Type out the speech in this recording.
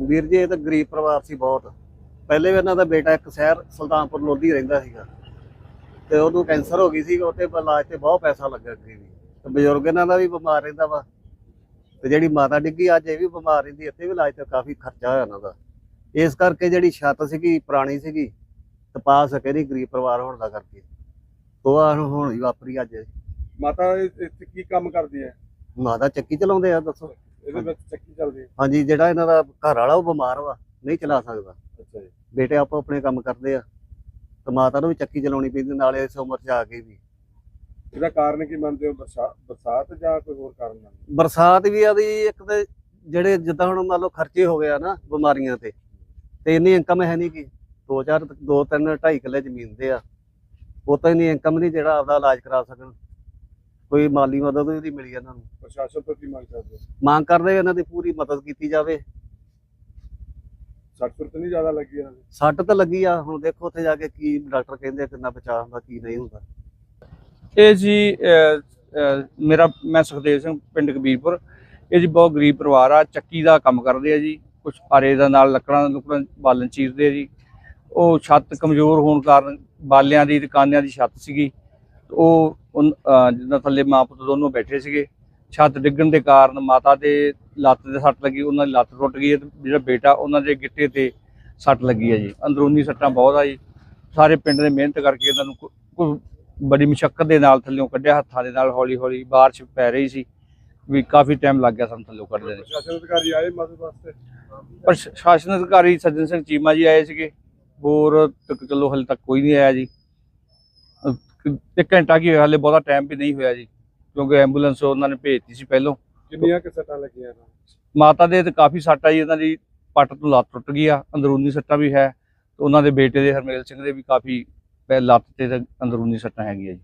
ਵੀਰ ਜੀ ਇਹ ਤਾਂ ਗਰੀਬ ਪਰਿਵਾਰ ਸੀ ਬਹੁਤ। ਪਹਿਲੇ ਵੀ ਇਹਨਾਂ ਦਾ ਬੇਟਾ ਇੱਕ ਸ਼ਹਿਰ ਸੁਲਤਾਨਪੁਰ ਲੋਧੀ ਰਹਿੰਦਾ ਸੀਗਾ। ਤੇ ਉਹਨੂੰ ਕੈਂਸਰ ਹੋ ਗਈ ਸੀ ਉਹਤੇ ਇਲਾਜ ਤੇ ਬਹੁਤ ਪੈਸਾ ਲੱਗਾ ਵੀ। ਤੇ ਬਜ਼ੁਰਗ ਇਹਨਾਂ ਦਾ ਵੀ ਬਿਮਾਰ ਰਹਿੰਦਾ ਵਾ। ਤੇ ਜਿਹੜੀ ਮਾਤਾ ਡਿੱਗੀ ਅੱਜ ਇਹ ਵੀ ਬਿਮਾਰ ਰਹਿੰਦੀ ਇੱਥੇ ਵੀ ਇਲਾਜ ਤੇ ਕਾਫੀ ਖਰਚਾ ਹੋਇਆ ਇਹਨਾਂ ਦਾ। ਇਸ ਕਰਕੇ ਜਿਹੜੀ ਛੱਤ ਸੀਗੀ ਪੁਰਾਣੀ ਸੀਗੀ ਤੇ ਪਾ ਸਕੇ ਨਹੀਂ ਗਰੀਬ ਪਰਿਵਾਰ ਹੋਣ ਦਾ ਕਰਕੇ। ਆ ਹੁਣ ਹੀ ਵਾਪਰੀ ਅੱਜ। ਮਾਤਾ ਇਹ- ਇੱਥੇ ਕੀ ਕੰਮ ਕਰਦੀ ਹੈ? ਮਾਤਾ ਚੱਕੀ ਚਲਾਉਂਦੇ ਆ ਦੱਸੋ। ਇਹਦੇ ਵਿੱਚ ਚੱਕੀ ਚੱਲਦੀ ਹੈ। ਹਾਂਜੀ ਜਿਹੜਾ ਇਹਨਾਂ ਦਾ ਘਰ ਵਾਲਾ ਉਹ ਬਿਮਾਰ ਵਾ ਨਹੀਂ ਚਲਾ ਸਕਦਾ। ਅੱਛਾ ਜੀ। ਬੇਟੇ ਆਪੋ ਆਪਣੇ ਕੰਮ ਕਰਦੇ ਆ ਤੇ ਮਾਤਾ ਨੂੰ ਵੀ ਚੱਕੀ ਚਲਾਉਣੀ ਪੈਂਦੀ ਨਾਲੇ ਇਸ ਉਮਰ 'ਚ ਆ ਕੇ ਵੀ। ਇਹਦਾ ਕਾਰਨ ਕੀ ਮੰਨਦੇ ਹੋ ਬਰਸਾਤ ਬਰਸਾਤ ਜਾਂ ਕੋਈ ਹੋਰ ਕਾਰਨ ਮੰਨਦੇ? ਬਰਸਾਤ ਵੀ ਆਦੀ ਇੱਕ ਤੇ ਜਿਹੜੇ ਜਿੱਦਾਂ ਹੁਣ ਮੰਨ ਲਓ ਖਰਚੇ ਹੋ ਗਿਆ ਨਾ ਬਿਮਾਰੀਆਂ ਤੇ ਤੇ ਇੰਨੀ ਇਨਕਮ ਹੈ ਨਹੀਂ ਕਿ ਦੋ ਚਾਰ ਦੋ ਤਿੰਨ ਢਾਈ ਕਿੱਲੇ ਜ਼ਮੀਨ ਦੇ ਆ। ਉਹ ਤਾਂ ਇੰਨੀ ਇਨਕਮ ਨਹੀਂ ਜਿਹੜਾ ਆਪਦਾ ਇਲਾਜ ਕਰਾ ਸਕਣ। ਕੋਈ ਮਾਲੀ ਮਦਦ ਨਹੀਂ ਮਿਲੀ ਇਹਨਾਂ ਨੂੰ। ਪ੍ਰਸ਼ਾਸਨ ਤੋਂ ਕੀ ਮੰਗ ਕਰਦੇ ਹੋ? ਮੰਗ ਕਰਦੇ ਇਹਨਾਂ ਦੀ ਪੂਰੀ ਮਦਦ ਕੀਤੀ ਜਾਵੇ। ਸੱਟ ਸੁੱਟ ਨਹੀਂ ਜ਼ਿਆਦਾ ਲੱਗੀ ਇਹਨਾਂ ਦੀ? ਸੱਟ ਤਾਂ ਲੱਗੀ ਆ ਹੁਣ ਦੇਖੋ ਉੱਥੇ ਜਾ ਕੇ ਕੀ ਡਾਕਟਰ ਕਹਿੰਦੇ ਆ ਕਿੰਨਾ ਬਚਾਅ ਹੁੰਦਾ ਕੀ ਨਹੀਂ ਹੁੰਦਾ। ਇਹ ਜੀ ਅਹ, ਅਹ, ਮੇਰਾ ਮੈਂ ਸੁਖਦੇਵ ਸਿੰਘ ਪਿੰਡ ਕਬੀਰਪੁਰ। ਇਹ ਜੀ ਬਹੁਤ ਗਰੀਬ ਪਰਿਵਾਰ ਆ ਚੱਕੀ ਦਾ ਕੰਮ ਕਰਦੇ ਆ ਜੀ। ਕੁਝ ਆਰੇ ਦਾ ਨਾਲ ਲੱਕੜਾਂ ਲੁਕੜਾਂ ਬਾਲਣ ਚੀਰਦੇ ਆ ਜੀ। ਉਹ ਛੱਤ ਕਮਜ਼ੋਰ ਹੋਣ ਕਾਰਨ ਬਾਲਿਆਂ ਦੀ ਦੁਕਾਨਿਆਂ ਦੀ ਛੱਤ ਸੀਗੀ। ਉਹ ਜਿੱਦਾਂ ਥੱਲੇ ਮਾਂ ਪੁੱਤ ਦੋਨੋਂ ਬੈਠੇ ਸੀਗੇ ਛੱਤ ਡਿੱਗਣ ਦੇ ਕਾਰਨ ਮਾਤਾ ਦੇ ਲੱਤ ਤੇ ਸੱਟ ਲੱਗੀ ਉਹਨਾਂ ਦੀ ਲੱਤ ਟੁੱਟ ਗਈ ਤੇ ਜਿਹੜਾ ਬੇਟਾ ਉਹਨਾਂ ਦੇ ਗਿੱਟੇ ਤੇ ਸੱਟ ਲੱਗੀ ਹੈ ਜੀ। ਅੰਦਰੂਨੀ ਸੱਟਾਂ ਬਹੁਤ ਆ ਜੀ। ਸਾਰੇ ਪਿੰਡ ਨੇ ਮਿਹਨਤ ਕਰਕੇ ਇਹਨਾਂ ਨੂੰ ਬੜੀ ਮੁਸ਼ਕਲ ਦੇ ਨਾਲ ਥੱਲਿਓਂ ਕੱਢਿਆ ਹੱਥਾਂ ਦੇ ਨਾਲ ਹੌਲੀ ਹੌਲੀ ਬਾਰਿਸ਼ ਪੈ ਰਹੀ ਸੀ ਵੀ ਕਾਫੀ ਟਾਈਮ ਲੱਗ ਗਿਆ ਸਾਨੂੰ ਥੱਲਿਓਂ ਕੱਢਦੇ ਨੇ। ਪ੍ਰਸ਼ਾਸਨ ਅਧਿਕਾਰੀ ਆਏ ਮਦਦ ਵਾਸਤੇ? ਪਰ ਸ਼- ਸ਼ਾਸਨ ਅਧਿਕਾਰੀ ਸੱਜਣ ਸਿੰਘ ਚੀਮਾ ਜੀ ਆਏ ਸੀਗੇ। ਹੋਰ ਤੱਕ ਚਲੋ ਹਲੇ ਤੱਕ ਕੋਈ ਨਹੀਂ ਆਇਆ ਜੀ। ਇੱਕ ਘੰਟਾ ਕੀ ਹੋਇਆ ਹਲੇ ਬਹੁਤਾ ਟਾਈਮ ਵੀ ਨਹੀਂ ਹੋਇਆ ਜੀ ਕਿਉਂਕਿ ਐਂਬੂਲੈਂਸ ਉਹਨਾਂ ਨੇ ਭੇਜਤੀ ਸੀ ਪਹਿਲੋਂ ਕਿੰਨੀਆਂ ਕਿ ਸੱਟਾਂ ਲੱਗੀਆਂ ਇਹਨਾਂ? ਮਾਤਾ ਦੇ ਤੇ ਕਾਫੀ ਸੱਟ ਆਈ ਉਹਨਾਂ ਦੀ ਪੱਟ ਤੋਂ ਲੱਤ ਟੁੱਟ ਗਈ ਆ ਅੰਦਰੂਨੀ ਸੱਟਾਂ ਵੀ ਹੈ ਤੇ ਉਹਨਾਂ ਦੇ ਬੇਟੇ ਦੇ ਹਰਮੇਲ ਸਿੰਘ ਦੇ ਵੀ ਕਾਫੀ ਪੈ ਲੱਤ ਤੇ ਤੇ ਅੰਦਰੂਨੀ ਸੱਟਾਂ ਹੈਗੀਆਂ ਜੀ